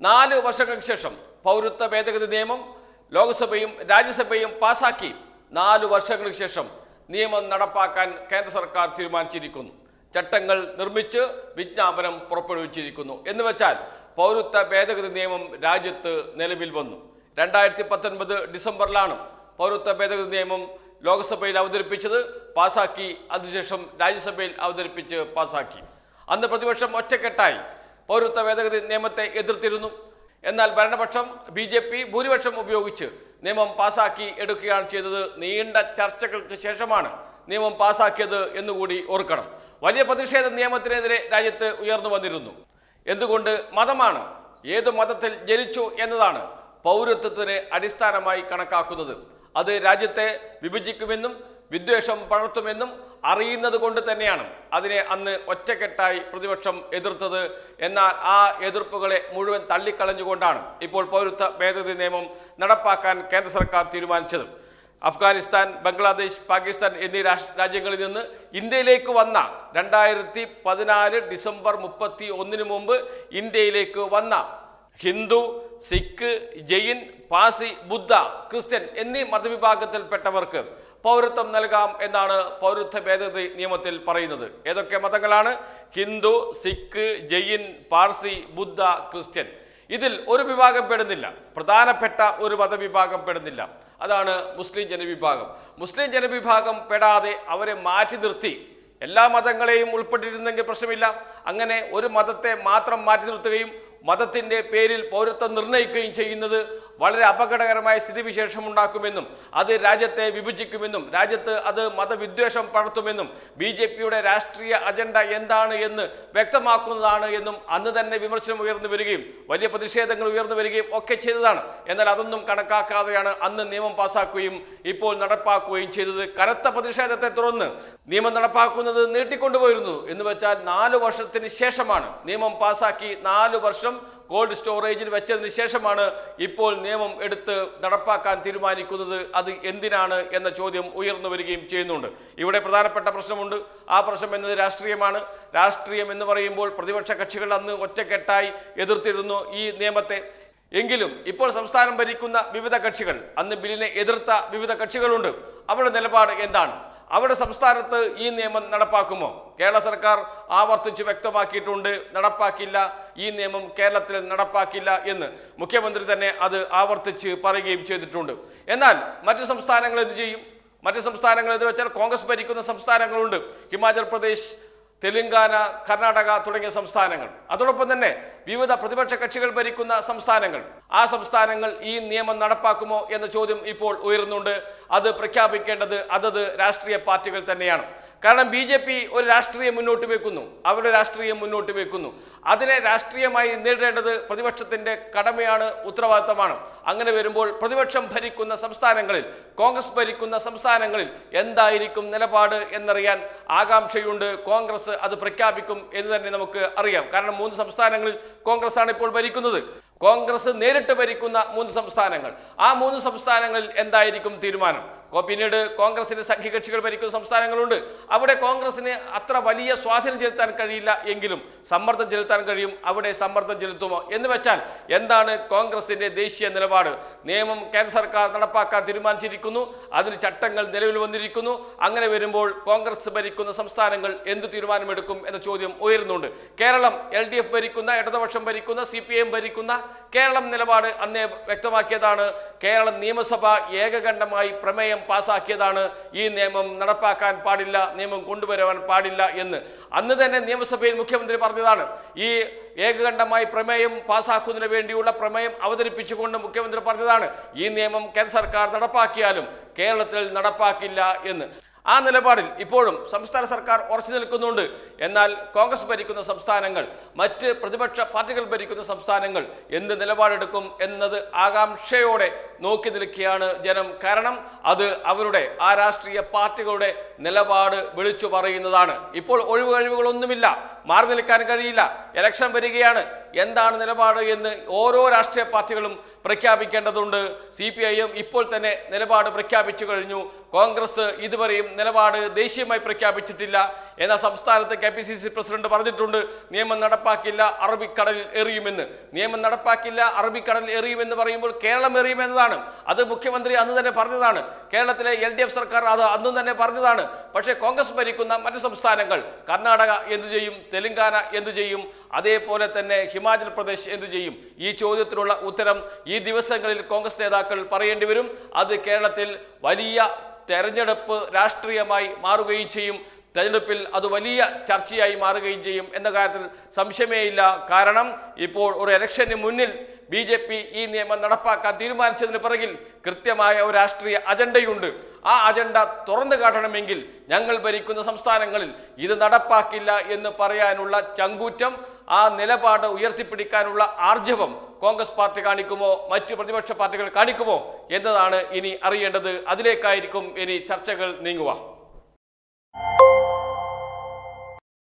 നാല് വർഷങ്ങൾക്ക് ശേഷം പൗരത്വ ഭേദഗതി നിയമം ലോക്സഭയും രാജ്യസഭയും പാസാക്കി നാല് വർഷങ്ങൾക്ക് ശേഷം നിയമം നടപ്പാക്കാൻ കേന്ദ്ര സർക്കാർ തീരുമാനിച്ചിരിക്കുന്നു. ചട്ടങ്ങൾ നിർമ്മിച്ച് വിജ്ഞാപനം പുറപ്പെടുവിച്ചിരിക്കുന്നു. എന്ന് വെച്ചാൽ പൗരത്വ ഭേദഗതി നിയമം രാജ്യത്ത് നിലവിൽ വന്നു. രണ്ടായിരത്തി പത്തൊൻപത് ഡിസംബറിലാണ് പൗരത്വ ഭേദഗതി നിയമം ലോക്സഭയിൽ അവതരിപ്പിച്ചത്. പാസാക്കി അതിനുശേഷം രാജ്യസഭയിൽ അവതരിപ്പിച്ച് പാസാക്കി. അന്ന് പ്രതിപക്ഷം ഒറ്റക്കെട്ടായി. പൗരത്വ ഭേദഗതി നിയമത്തെ എതിർത്തിരുന്നു. എന്നാൽ ഭരണപക്ഷം ബി ജെ പി ഭൂരിപക്ഷം ഉപയോഗിച്ച് നിയമം പാസാക്കി എടുക്കുകയാണ് ചെയ്തത്. നീണ്ട ചർച്ചകൾക്ക് ശേഷമാണ് നിയമം പാസാക്കിയത് എന്നുകൂടി ഓർക്കണം. വലിയ പ്രതിഷേധ നിയമത്തിനെതിരെ രാജ്യത്ത് ഉയർന്നു വന്നിരുന്നു. എന്തുകൊണ്ട് മതമാണ്? ഏത് മതത്തിൽ ജനിച്ചു എന്നതാണ് പൗരത്വത്തിന് അടിസ്ഥാനമായി കണക്കാക്കുന്നത്. അത് രാജ്യത്തെ വിഭജിക്കുമെന്നും വിദ്വേഷം പടർത്തുമെന്നും അറിയുന്നത് കൊണ്ട് തന്നെയാണ് അതിനെ അന്ന് ഒറ്റക്കെട്ടായി പ്രതിപക്ഷം എതിർത്തത്. എന്നാൽ ആ എതിർപ്പുകളെ മുഴുവൻ തള്ളിക്കളഞ്ഞുകൊണ്ടാണ് ഇപ്പോൾ പൗരത്വ ഭേദഗതി നിയമം നടപ്പാക്കാൻ കേന്ദ്ര സർക്കാർ തീരുമാനിച്ചത്. അഫ്ഗാനിസ്ഥാൻ ബംഗ്ലാദേശ് പാകിസ്ഥാൻ എന്നീ രാജ്യങ്ങളിൽ നിന്ന് ഇന്ത്യയിലേക്ക് വന്ന രണ്ടായിരത്തി പതിനാല് ഡിസംബർ മുപ്പത്തി ഒന്നിന് മുമ്പ് ഇന്ത്യയിലേക്ക് വന്ന ഹിന്ദു സിഖ് ജെയിൻ പാസി ബുദ്ധ ക്രിസ്ത്യൻ എന്നീ മതവിഭാഗത്തിൽപ്പെട്ടവർക്ക് പൗരത്വം നൽകാം എന്നാണ് പൗരത്വ ഭേദഗതി നിയമത്തിൽ പറയുന്നത്. ഏതൊക്കെ മതങ്ങളാണ്? ഹിന്ദു സിഖ് ജെയിൻ പാർസി ബുദ്ധ ക്രിസ്ത്യൻ. ഇതിൽ ഒരു വിഭാഗം പെടുന്നില്ല. പ്രധാനപ്പെട്ട ഒരു മതവിഭാഗം പെടുന്നില്ല. അതാണ് മുസ്ലിം ജനവിഭാഗം. മുസ്ലിം ജനവിഭാഗം പെടാതെ അവരെ മാറ്റി നിർത്തി. എല്ലാ മതങ്ങളെയും ഉൾപ്പെട്ടിരുന്നെങ്കിൽ പ്രശ്നമില്ല. അങ്ങനെ ഒരു മതത്തെ മാത്രം മാറ്റി നിർത്തുകയും മതത്തിന്റെ പേരിൽ പൗരത്വം നിർണയിക്കുകയും ചെയ്യുന്നത് വളരെ അപകടകരമായ സ്ഥിതിവിശേഷം ഉണ്ടാക്കുമെന്നും അത് രാജ്യത്തെ വിഭജിക്കുമെന്നും രാജ്യത്ത് അത് മതവിദ്വേഷം പടർത്തുമെന്നും ബി ജെ പിയുടെ രാഷ്ട്രീയ അജണ്ട എന്താണ് എന്ന് വ്യക്തമാക്കുന്നതാണ് എന്നും അന്ന് തന്നെ വിമർശനം ഉയർന്നു വരികയും വലിയ പ്രതിഷേധങ്ങൾ ഉയർന്നു വരികയും ഒക്കെ ചെയ്തതാണ്. എന്നാൽ അതൊന്നും കണക്കാക്കാതെയാണ് അന്ന് നിയമം പാസാക്കുകയും ഇപ്പോൾ നടപ്പാക്കുകയും ചെയ്തത്. കനത്ത പ്രതിഷേധത്തെ തുടർന്ന് നിയമം നടപ്പാക്കുന്നത് നീട്ടിക്കൊണ്ടുപോയിരുന്നു. എന്ന് വെച്ചാൽ നാല് വർഷത്തിന് ശേഷമാണ് നിയമം പാസാക്കി നാല് വർഷം കോൾഡ് സ്റ്റോറേജിൽ വെച്ചതിന് ശേഷമാണ് ഇപ്പോൾ നിയമം എടുത്ത് നടപ്പാക്കാൻ തീരുമാനിക്കുന്നത്. അത് എന്തിനാണ് എന്ന ചോദ്യം ഉയർന്നു വരികയും ചെയ്യുന്നുണ്ട്. ഇവിടെ പ്രധാനപ്പെട്ട പ്രശ്നമുണ്ട്. ആ പ്രശ്നം എന്നത് രാഷ്ട്രീയമാണ്. രാഷ്ട്രീയം എന്ന് പറയുമ്പോൾ പ്രതിപക്ഷ കക്ഷികൾ അന്ന് ഒറ്റക്കെട്ടായി എതിർത്തിരുന്നു ഈ നിയമത്തെ. എങ്കിലും ഇപ്പോൾ സംസ്ഥാനം ഭരിക്കുന്ന വിവിധ കക്ഷികൾ അന്ന് ബില്ലിനെ എതിർത്ത വിവിധ കക്ഷികളുണ്ട്. അവരുടെ നിലപാട് എന്താണ്? അവരുടെ സംസ്ഥാനത്ത് ഈ നിയമം നടപ്പാക്കുമോ? കേരള സർക്കാർ ആവർത്തിച്ച് വ്യക്തമാക്കിയിട്ടുണ്ട് നടപ്പാക്കില്ല. ഈ നിയമം കേരളത്തിൽ നടപ്പാക്കില്ല എന്ന്. മുഖ്യമന്ത്രി തന്നെ അത് ആവർത്തിച്ച് പറയുകയും ചെയ്തിട്ടുണ്ട്. എന്നാൽ മറ്റു സംസ്ഥാനങ്ങൾ എന്ത് ചെയ്യും? മറ്റു സംസ്ഥാനങ്ങൾ എന്ന് വെച്ചാൽ കോൺഗ്രസ് ഭരിക്കുന്ന സംസ്ഥാനങ്ങളുണ്ട്. ഹിമാചൽ പ്രദേശ് തെലങ്കാന കർണാടക തുടങ്ങിയ സംസ്ഥാനങ്ങൾ. അതോടൊപ്പം തന്നെ വിവിധ പ്രതിപക്ഷ കക്ഷികൾ ഭരിക്കുന്ന സംസ്ഥാനങ്ങൾ. ആ സംസ്ഥാനങ്ങൾ ഈ നിയമം നടപ്പാക്കുമോ എന്ന ചോദ്യം ഇപ്പോൾ ഉയരുന്നുണ്ട്. അത് പ്രഖ്യാപിക്കേണ്ടത് അതത് രാഷ്ട്രീയ പാർട്ടികൾ തന്നെയാണ്. കാരണം ബി ജെ പി ഒരു രാഷ്ട്രീയം മുന്നോട്ട് വെക്കുന്നു. അവരുടെ രാഷ്ട്രീയം മുന്നോട്ട് വെക്കുന്നു. അതിനെ രാഷ്ട്രീയമായി നേരിടേണ്ടത് പ്രതിപക്ഷത്തിന്റെ കടമയാണ് ഉത്തരവാദിത്തമാണ്. അങ്ങനെ വരുമ്പോൾ പ്രതിപക്ഷം ഭരിക്കുന്ന സംസ്ഥാനങ്ങളിൽ കോൺഗ്രസ് ഭരിക്കുന്ന സംസ്ഥാനങ്ങളിൽ എന്തായിരിക്കും നിലപാട് എന്നറിയാൻ ആകാംക്ഷയുണ്ട്. കോൺഗ്രസ് അത് പ്രഖ്യാപിക്കും എന്ന് തന്നെ നമുക്ക് അറിയാം. കാരണം മൂന്ന് സംസ്ഥാനങ്ങളിൽ കോൺഗ്രസ് ആണ് ഇപ്പോൾ ഭരിക്കുന്നത്. കോൺഗ്രസ് നേരിട്ട് ഭരിക്കുന്ന മൂന്ന് സംസ്ഥാനങ്ങൾ. ആ മൂന്ന് സംസ്ഥാനങ്ങളിൽ എന്തായിരിക്കും തീരുമാനം? പിന്നീട് കോൺഗ്രസിന് സഖ്യകക്ഷികൾ ഭരിക്കുന്ന സംസ്ഥാനങ്ങളുണ്ട്. അവിടെ കോൺഗ്രസിന് അത്ര വലിയ സ്വാധീനം ചെലുത്താൻ കഴിയില്ല എങ്കിലും സമ്മർദ്ദം ചെലുത്താൻ കഴിയും അവിടെ സമ്മർദ്ദം ചെലുത്തുമോ എന്ന് വെച്ചാൽ എന്താണ് കോൺഗ്രസിന്റെ ദേശീയ നിലപാട്? നിയമം കേന്ദ്ര സർക്കാർ നടപ്പാക്കാൻ തീരുമാനിച്ചിരിക്കുന്നു അതിന് ചട്ടങ്ങൾ നിലവിൽ വന്നിരിക്കുന്നു അങ്ങനെ വരുമ്പോൾ കോൺഗ്രസ് ഭരിക്കുന്ന സംസ്ഥാനങ്ങൾ എന്ത് തീരുമാനമെടുക്കും എന്ന ചോദ്യം ഉയരുന്നുണ്ട്. കേരളം എൽ ഡി എഫ് ഭരിക്കുന്ന ഇടതുപക്ഷം ഭരിക്കുന്ന സി പി എം ഭരിക്കുന്ന കേരളം നിലപാട് അന്നേ വ്യക്തമാക്കിയതാണ്. കേരളം നിയമസഭ ഏകകണ്ഠമായി പ്രമേയം പാസാക്കിയതാണ്. ഈ നിയമം നടപ്പാക്കാൻ പാടില്ല നിയമം കൊണ്ടുവരുവാൻ പാടില്ല എന്ന്. അന്ന് തന്നെ നിയമസഭയിൽ മുഖ്യമന്ത്രി പറഞ്ഞതാണ് ഈ ഏകകണ്ഠമായി പ്രമേയം പാസാക്കുന്നതിന് വേണ്ടിയുള്ള പ്രമേയം അവതരിപ്പിച്ചുകൊണ്ട് മുഖ്യമന്ത്രി പറഞ്ഞതാണ് ഈ നിയമം കേന്ദ്ര സർക്കാർ നടപ്പാക്കിയാലും കേരളത്തിൽ നടപ്പാക്കില്ല എന്ന്. ആ നിലപാടിൽ ഇപ്പോഴും സംസ്ഥാന സർക്കാർ ഉറച്ചു നിൽക്കുന്നുണ്ട്. എന്നാൽ കോൺഗ്രസ് ഭരിക്കുന്ന സംസ്ഥാനങ്ങൾ മറ്റ് പ്രതിപക്ഷ പാർട്ടികൾ ഭരിക്കുന്ന സംസ്ഥാനങ്ങൾ എന്ത് നിലപാടെടുക്കും എന്നത് ആകാംക്ഷയോടെ നോക്കി നിൽക്കുകയാണ് ജനം. കാരണം അത് അവരുടെ ആ രാഷ്ട്രീയ പാർട്ടികളുടെ നിലപാട് വിളിച്ചു പറയുന്നതാണ്. ഇപ്പോൾ ഒഴിവ് കഴിവുകളൊന്നുമില്ല. മാറി നിൽക്കാൻ കഴിയില്ല. ഇലക്ഷൻ വരികയാണ്. എന്താണ് നിലപാട് എന്ന് ഓരോ രാഷ്ട്രീയ പാർട്ടികളും പ്രഖ്യാപിക്കേണ്ടതുണ്ട്. സി പി ഐ എം ഇപ്പോൾ തന്നെ നിലപാട് പ്രഖ്യാപിച്ചു കഴിഞ്ഞു. കോൺഗ്രസ് ഇതുവരെയും നിലപാട് ദേശീയമായി പ്രഖ്യാപിച്ചിട്ടില്ല. എന്നാൽ സംസ്ഥാനത്ത് K P C C president പറഞ്ഞിട്ടുണ്ട് നിയമം നടപ്പാക്കില്ല അറബിക്കടലിൽ എറിയുമെന്ന്. നിയമം നടപ്പാക്കില്ല അറബിക്കടലിൽ എറിയുമെന്ന് പറയുമ്പോൾ കേരളം എറിയുമെന്നതാണ്. അത് മുഖ്യമന്ത്രി അന്ന് തന്നെ പറഞ്ഞതാണ്. കേരളത്തിലെ എൽ ഡി എഫ് സർക്കാർ അത് അന്നും തന്നെ പറഞ്ഞതാണ്. പക്ഷേ കോൺഗ്രസ് ഭരിക്കുന്ന മറ്റ് സംസ്ഥാനങ്ങൾ കർണാടക എന്ത് ചെയ്യും തെലങ്കാന എന്ത് ചെയ്യും അതേപോലെ തന്നെ ഹിമാചൽ പ്രദേശ് എന്ത് ചെയ്യും? ഈ ചോദ്യത്തിനുള്ള ഉത്തരം ഈ ദിവസങ്ങളിൽ കോൺഗ്രസ് നേതാക്കൾ പറയേണ്ടി വരും. അത് കേരളത്തിൽ വലിയ തെരഞ്ഞെടുപ്പ് രാഷ്ട്രീയമായി മാറുകയും ചെയ്യും. തെരഞ്ഞെടുപ്പിൽ അത് വലിയ ചർച്ചയായി മാറുകയും ചെയ്യും എന്ന കാര്യത്തിൽ സംശയമേയില്ല. കാരണം ഇപ്പോൾ ഒരു ഇലക്ഷന് മുന്നിൽ ബി ജെ പി ഈ നിയമം നടപ്പാക്കാൻ തീരുമാനിച്ചതിന് പിറകിൽ കൃത്യമായ ഒരു രാഷ്ട്രീയ അജണ്ടയുണ്ട്. ആ അജണ്ട തുറന്നു കാട്ടണമെങ്കിൽ ഞങ്ങൾ ഭരിക്കുന്ന സംസ്ഥാനങ്ങളിൽ ഇത് നടപ്പാക്കില്ല എന്ന് പറയാനുള്ള ചങ്കൂറ്റം ആ നിലപാട് ഉയർത്തിപ്പിടിക്കാനുള്ള ആർജവം കോൺഗ്രസ് പാർട്ടി കാണിക്കുമോ? മറ്റു പ്രതിപക്ഷ പാർട്ടികൾ കാണിക്കുമോ? എന്നതാണ് ഇനി അറിയേണ്ടത്. അതിലേക്കായിരിക്കും ഇനി ചർച്ചകൾ നീങ്ങുക.